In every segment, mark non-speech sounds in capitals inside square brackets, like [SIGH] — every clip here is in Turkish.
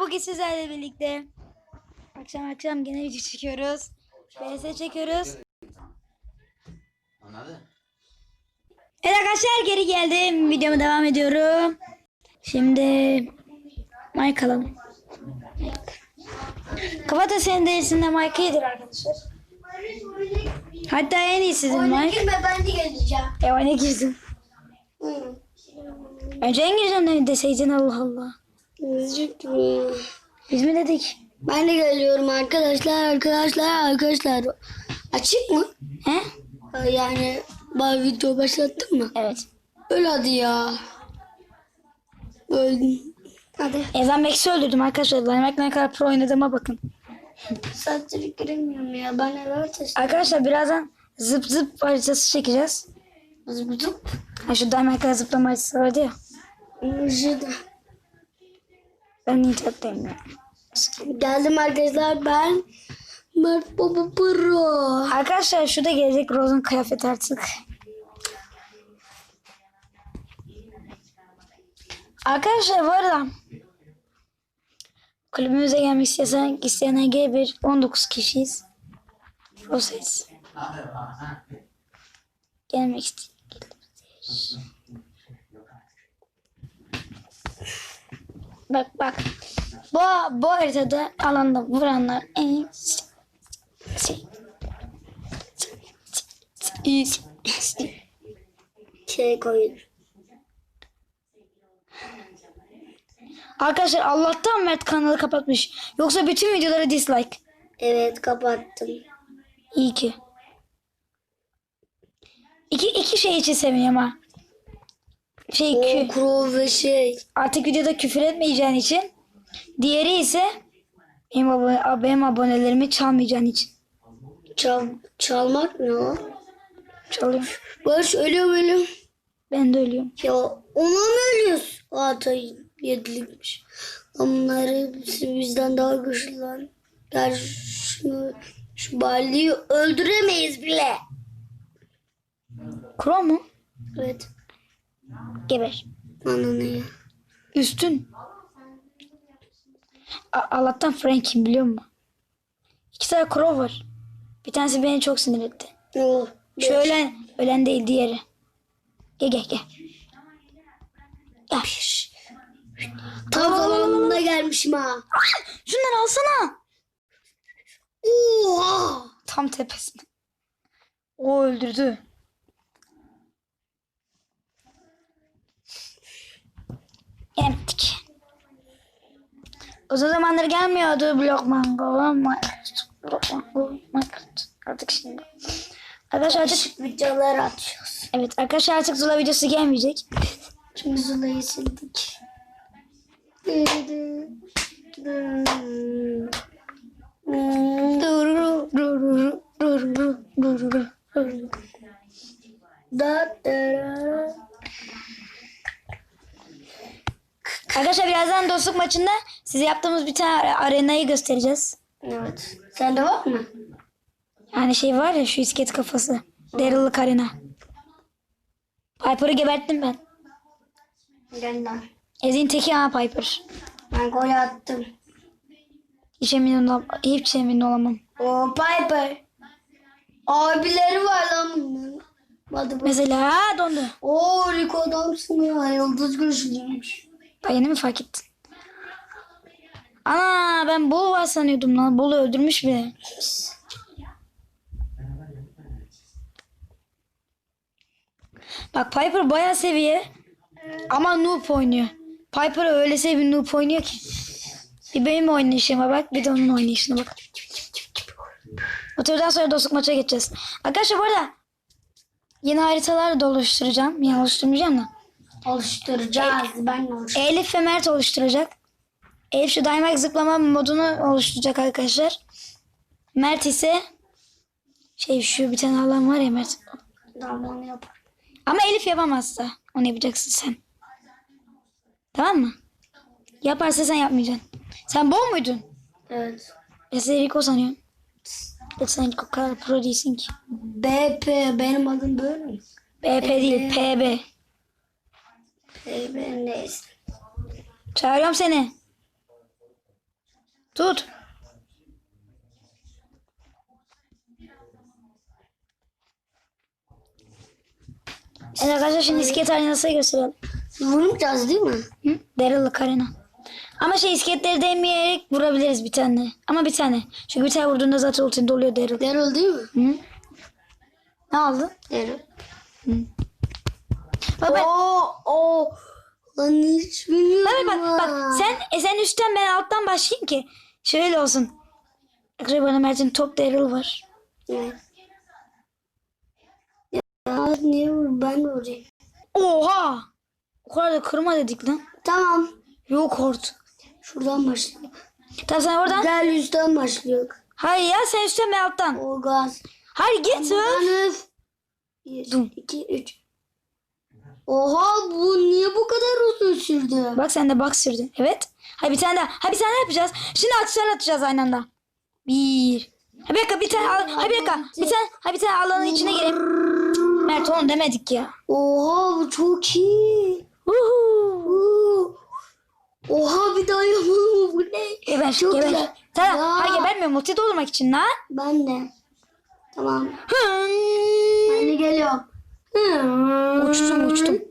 bugün sizlerle birlikte akşam akşam gene video çekiyoruz. BS çekiyoruz. Anladın? Evet arkadaşlar geri geldim. Videoma devam ediyorum. Şimdi mic alalım. Kapat senin değilsinde mic iyidir arkadaşlar. Hatta en iyisi sizin mic. Girme ben de geleceğim. E oyuna girdim. Önce İngilizce deseydin Allah Allah. Biz mi dedik? Ben de geliyorum arkadaşlar arkadaşlar arkadaşlar. Açık mı? He? Yani bana video başlattın mı? Evet. Öyle hadi ya. Öldüm. Hadi. Ezan Bekis'i öldürdüm arkadaşlar. Dynamite ne kadar pro oynadığıma bakın. Sadece giremiyorum ya. Ben neler taşıdım. Arkadaşlar birazdan zıp zıp haritası çekeceğiz. Zıp zıp. Ha şu Dynamite'la zıplama haritası vardı ya. Ben internetteyim ya. Geldim arkadaşlar ben. Mert Baba Pro. Arkadaşlar şu da gelecek Rose'un kıyafeti artık. Arkadaşlar bu arada kulübümüze gelmek isteyen, isteyenler gelebilir. 19 kişiyiz. Roses. Gelmek isteyen gelebilir. Bak bak. Bu, bu haritada alanda vuranlar en şey, Şey koyun. Arkadaşlar Allah'tan Mert kanalı kapatmış. Yoksa bütün videolara dislike. Evet kapattım. İyi ki. İki, iki şey için seviniyorum ha. Şey kü, kuru ve şey. artık videoda küfür etmeyeceğin için. Diğeri ise benim, abone, benim abonelerimi çalmayacağın için. Çal, çalmak ne o? Çalıyorum. Barış ölüyor ölüyor. Ben de ölüyorum. Ya ona mı ölüyorsun? Ata yedilikmiş. Onları hepsi bizden daha güçlü lan. Gel şunu, şu Bali'yi öldüremeyiz bile. Kro mu? Evet. Geber. Ananı ya. Üstün. A- Allah'tan Frank'im biliyor musun? İki tane Crow var. Bir tanesi beni çok sinir etti. Oh. Şu ölen, ölen değil diğeri. Gel gel gel. Gel. Tam zamanında gelmişim ha. Şunları alsana. Oha. Tam tepesinde. O öldürdü. Yendik. Uzun zamandır gelmiyordu Blok Mango. Blok Mango. Artık şimdi. Arkadaşlar artık Videolar atıyoruz. evet arkadaşlar artık Zula videosu gelmeyecek. Şimdi Zula'yı sildik. Dururu. [LAUGHS] Da da Arkadaşlar birazdan dostluk maçında size yaptığımız bir tane arenayı göstereceğiz. Evet. Sende var mı? Yani şey var ya şu isket kafası. Daryl'lık arena. Piper'ı geberttim ben. Lan. Ezin teki ha Piper. Ben gol attım. Hiç emin, olam hiç emin olamam. O Piper. Abileri var lan bunların. Hadi bak. Mesela dondu. Oo Rico adamsın ya. Yıldız güçlüymüş. Daha yeni mi fark ettin? Ana ben Bull var sanıyordum lan. Bull'u öldürmüş bile. Bak Piper bayağı seviye. Ama noob oynuyor. Piper öylese bir noob oynuyor ki. Bir benim oynayışıma bak bir de onun oynayışına bak. Bu turdan sonra dostluk maça geçeceğiz. Arkadaşlar bu arada yeni haritalar da oluşturacağım. Yani oluşturmayacağım da. Oluşturacağız. Ben oluşturacağım. Elif ve Mert oluşturacak. Elif şu daymak zıplama modunu oluşturacak arkadaşlar. Mert ise şey şu bir tane alan var ya Mert. Tamam onu yap. Ama Elif yapamaz da. Onu yapacaksın sen. Tamam mı? Yaparsa sen yapmayacaksın. Sen bol muydun? Evet. Ya sen Rico sanıyorsun. Ya sen Rico kadar pro değilsin ki. BP benim adım böyle mi? BP değil PB. BP neyse. Çağırıyorum seni. Tut. Evet arkadaşlar şimdi iskelet arenası gösterelim. Vurmayacağız değil mi? Hı? Daryl'lık arena. Ama şey iskeletleri değmeyerek vurabiliriz bir tane. Ama bir tane. Çünkü bir tane vurduğunda zaten ultinde oluyor Daryl. Daryl değil mi? Hı? Ne oldu? Daryl. Ben, Oo, oo. Lan hiç bilmiyorum. bak, bak, bak, sen, e, sen üstten ben alttan başlayayım ki. Şöyle olsun. Bana Mert'in top Daryl var. Evet. Ya niye vur? Ben vurayım. Oha! O kadar da kırma dedik lan. Tamam. Yok ort. Şuradan başlıyor. Tamam sen oradan. Gel üstten başlıyor. Hayır ya sen üstten ben alttan. O gaz. Hayır git. öf. Ben öf. Bir, Dum. iki, üç. Oha bu niye bu kadar uzun sürdü? Bak sen de bak sürdün. Evet. Hadi bir tane daha. Hadi bir tane daha yapacağız. Şimdi atışlar atacağız aynı anda. Bir. Ha bir dakika bir tane. Ha bir dakika. Bir tane, ha bir tane alanın içine gireyim. Mert onu demedik ya. Oha bu çok iyi. Uhu. Oha bir daha yapalım mı? Bu ne? Geber, Çok geber. güzel. Tamam. Ya. Hayır gebermiyor. Multi olmak için lan. Ben de. Tamam. Hım. Ben de geliyorum. Uçtum, uçtum.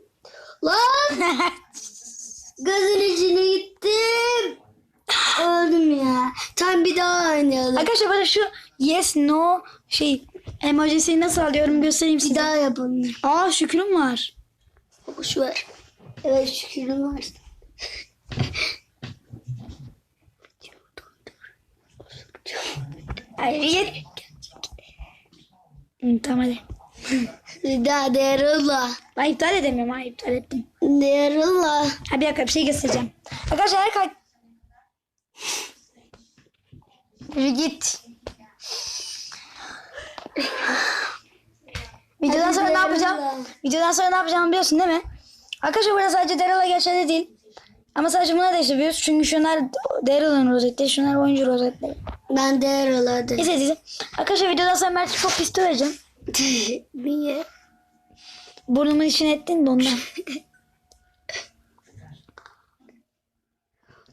Lan [LAUGHS] gazın içine gittim. Öldüm ya. Tam bir daha oynayalım. Arkadaşlar bana şu yes no şey emojisini nasıl alıyorum göstereyim Bir size. daha yapalım. Aa şükürüm var. Boş ver. Evet şükürüm var. Ay Tamam hadi. Daha Daryl'la. Ben iptal edemiyorum ha iptal ettim. Daryl'la. Ha bir dakika bir şey göstereceğim. Arkadaşlar her kay... Yürü git. Videodan sonra ne yapacağım? Videodan sonra ne yapacağımı biliyorsun değil mi? Arkadaşlar burada sadece Daryl'a geçerli değil. Ama sadece buna değiştiriyoruz. Çünkü şunlar Daryl'ın rozeti, şunlar oyuncu rozetleri. Ben Daryl'la hadi. Neyse neyse. Arkadaşlar videodan sonra Mert'i çok pis döveceğim. [LAUGHS] Niye? Burnumun içine ettin de ondan. [LAUGHS]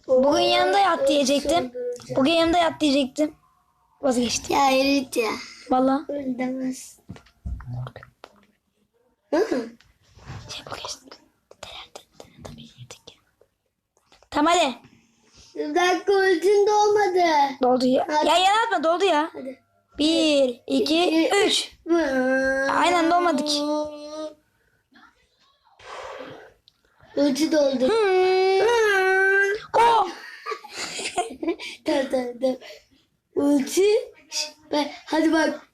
Bugün yanında yat diyecektim. Bugün yanında yat diyecektim. Vazgeçtim. Ya erit ya. Valla. Öyle demez. Hı hı. Şey bu geçti. Tamam hadi. Bir dakika ultin de olmadı. Doldu ya. Hadi. Ya yana atma doldu ya. Hadi. Bir, iki, üç. Aynen de olmadı ki. Ulti doldu. Oh! [LAUGHS] Tamam tamam tamam. Şş, Ben, hadi bak.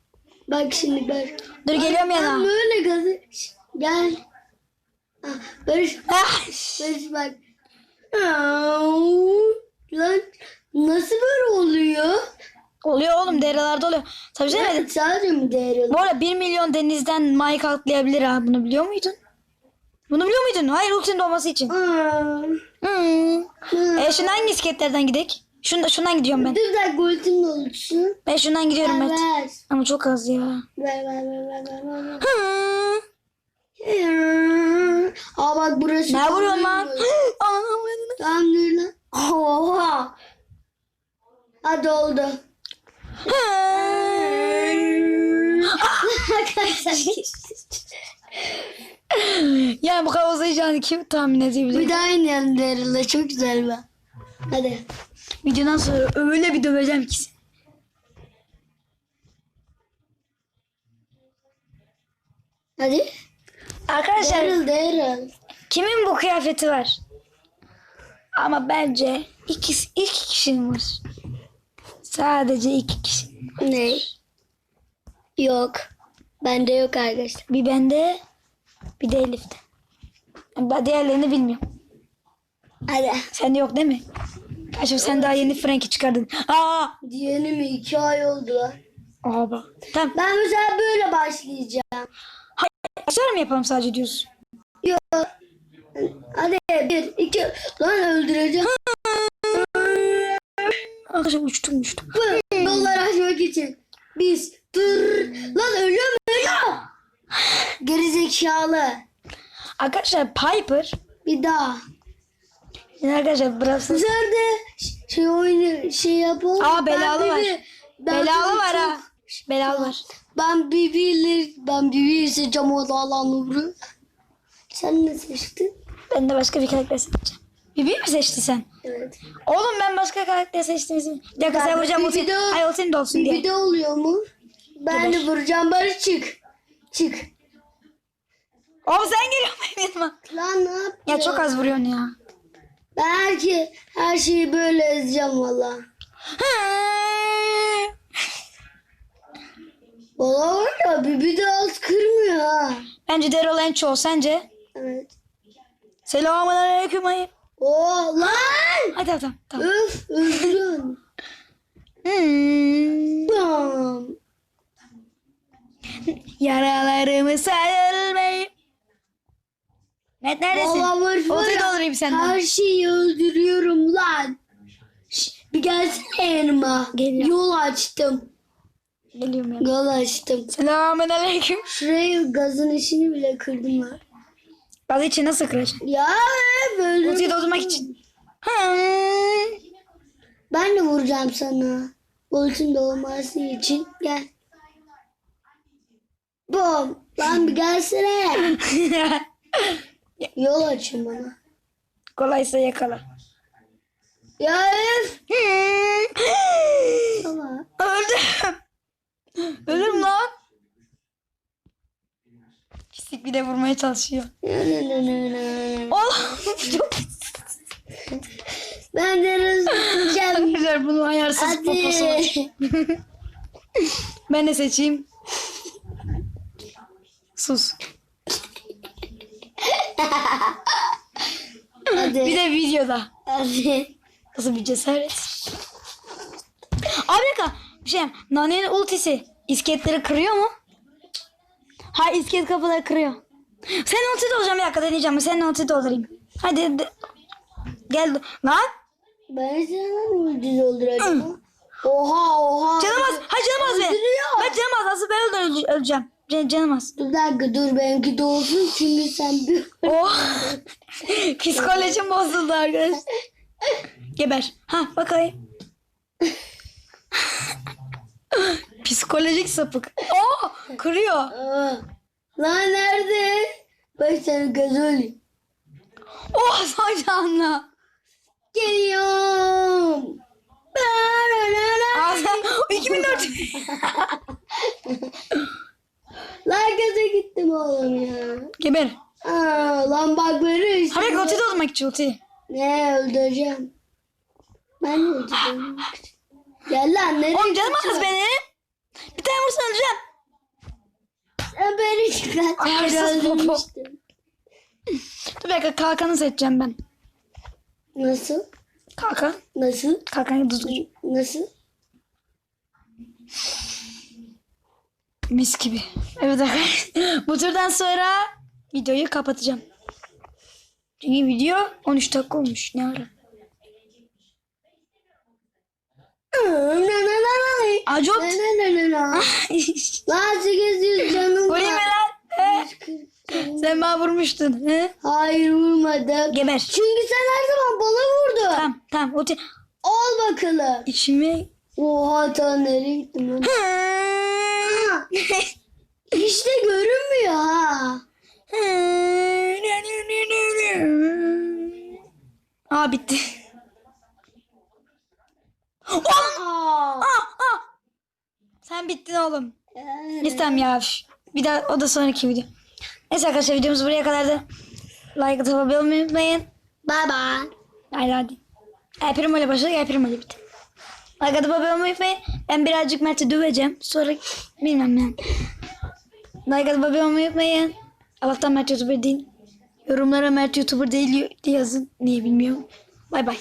Bak şimdi ben. Dur geliyorum Ben yana. böyle gazı. Gel. Ah, Barış. Ah! Barış bak. Lan nasıl böyle oluyor? Oluyor oğlum deralarda oluyor. Tabii canım. Evet, sadece mi değerli? Bu arada 1 milyon denizden Mike atlayabilir ha. Bunu biliyor muydun? Bunu biliyor muydun? Hayır ultinin doğması için. Hmm. E şundan hangi isketlerden gidek? Şunda, şundan gidiyorum ben. Bir dakika ultim de olsun. Ben şundan gidiyorum Mert. ver. Ama çok az ya. Ver ver ver ver ver ver. Hmm. Aa bak burası. Ne vuruyorsun lan? Anam Tamam dur lan. Oha. Hadi oldu. Yani bu kadar uzayacağını kim tahmin edebilir? bir daha oynayalım Daryl'la. Çok güzel be. Hadi. Videodan sonra öyle bir döveceğim ki. seni. Hadi. Arkadaşlar Daryl Daryl. kimin bu kıyafeti var? Ama bence iki, iki kişinin var. Sadece iki kişi. Ne? Yok. Bende yok arkadaşlar. Bir bende bir de Elif'te. Ben diğerlerini bilmiyorum. Hadi. Sende yok değil mi? Kaşım sen daha yeni Frank'i çıkardın. Aa! Diğeri mi? İki ay oldu lan. Aa bak. Tamam. Ben mesela böyle başlayacağım. Başlar mı yapalım sadece diyorsun? Yok. Hadi bir, iki. Lan öldüreceğim. Arkadaşlar uçtum uçtum. Bu Yollar açmak için. Biz dur. Lan ölüyor mu ölüyor? Gerizekalı. Arkadaşlar Piper. Bir daha. Yine arkadaşlar burası. Nerede? Şey bir şey yapalım. Aa, belalı Ben var. Bibi- ben Belalı var çok- ha. Belalı var. Ben Bibi'yle ben Bibi'yi seçeceğim o da alan Nur'u. Sen ne seçtin? Ben de başka bir karakter seçeceğim. Bibi mi seçti sen? Evet. Oğlum ben başka karakter seçtim. Bir dakika sen Ben vuracağım ulti. de- Ay ultin de olsun diye. De oluyor mu? Ben de vuracağım bari çık. Çık. Oğlum sen geliyorsun benim yanıma. Lan ne yaptın? Ya çok az vuruyorsun ya. Ben her, şey, her şeyi böyle ezeceğim valla. Valla var ya Bibi de az kırmıyor ha. Bence Daryl en çoğu sence? Evet. Selamun aleyküm ayı. Oo lan! Hadi tamam tamam. Öf öldürüyorsun. Hmm. Bam. Yaralarımı sarılmayı. Met neredesin? Valla var var Ulti ya, doldurayım senden. Her şeyi öldürüyorum lan. Şş, bir gelsene yanıma. Geliyorum. Yol açtım. Geliyorum ya. Yol açtım. Selamun aleyküm. Şuraya gazın işini bile kırdım lan. Gaz için nasıl kıracaksın? Ya böyle. Ultiyi doldurmak için. Hmm. Ben de vuracağım sana. Ultin doğması için. Gel. Bom. Lan bir gelsene. [LAUGHS] Yol açın bana. Kolaysa yakala. Ya öf. Hmm. Öldüm. Ölürüm lan. Pislik bir de vurmaya çalışıyor. Oğlum Ben de rızlayacağım. güzel bunu ayarsız poposu. var. Hadi. Ben de seçeyim. Sus. Hadi. Bir de videoda. Hadi. Nasıl bir cesaret. Abi bir dakika. Bir şey Nane'nin ultisi iskeletleri kırıyor mu? Ha iskelet kapıları kırıyor. Sen ulti dolduracağım bir dakika deneyeceğim. Sen ulti doldurayım. Hadi de- gel. Lan Ben sana ulti dolduracağım. Oha oha. canım az. Ha canım az be. Ben canım az. Asıl ben öldür- öleceğim. Can- Canım az. Dur dakika dur benimki de olsun çünkü sen bir... Oh. [LAUGHS] Psikolojim bozuldu arkadaş. [LAUGHS] Geber. Ha bakayım. Psikolojik sapık. Oh kırıyor. Aa, Lan nerede? Bak sen gazoli. Oh son canlı. Geliyorum. Ağzına [LAUGHS] 2004. [LAUGHS] Lan gaza gittim oğlum ya. Geber. Aa, lan bak böyle işte. Hadi ulti doldurmak için ulti. Ne öldüreceğim. Ben de öldüreceğim. Gel lan nereye Oğlum canım az benim. Bir tane vursan öleceğim. Sen beni çıkart. Ayarsız popo. öldürmüştüm. Dur dakika kalkanı seçeceğim ben. Nasıl? Kalkan. Nasıl? Kalkanı düzgün. Nasıl? Mis gibi. Evet arkadaşlar. Bu turdan sonra videoyu kapatacağım. Çünkü video 13 dakika olmuş. Ne ara? Acot. [LAUGHS] Lan 800 canım Vurayım mı var. lan? He? Sen bana vurmuştun. He? Hayır vurmadım. Geber. Çünkü sen her zaman bana vurdun. Tamam tamam. O te- Al bakalım. İçime... Oha ta nereye gittim lan? Hiç [LAUGHS] de görünmüyor ha. Aa bitti. Aa. Aa. Sen bittin oğlum. Tamam ya. Bir daha o da sonraki video. Neyse arkadaşlar videomuz buraya kadardı. Like atıp abone olmayı unutmayın. Bye bye. Hadi hadi. El Primo ile başladık. El Primo ile bitti. Like atıp abone olmayı unutmayın. Ben birazcık Mert'i döveceğim. Sonra bilmem yani. Like atıp abone olmayı unutmayın. Allah'tan Mert YouTuber değil. Yorumlara Mert YouTuber değil diye yazın. Niye bilmiyorum. Bay bay.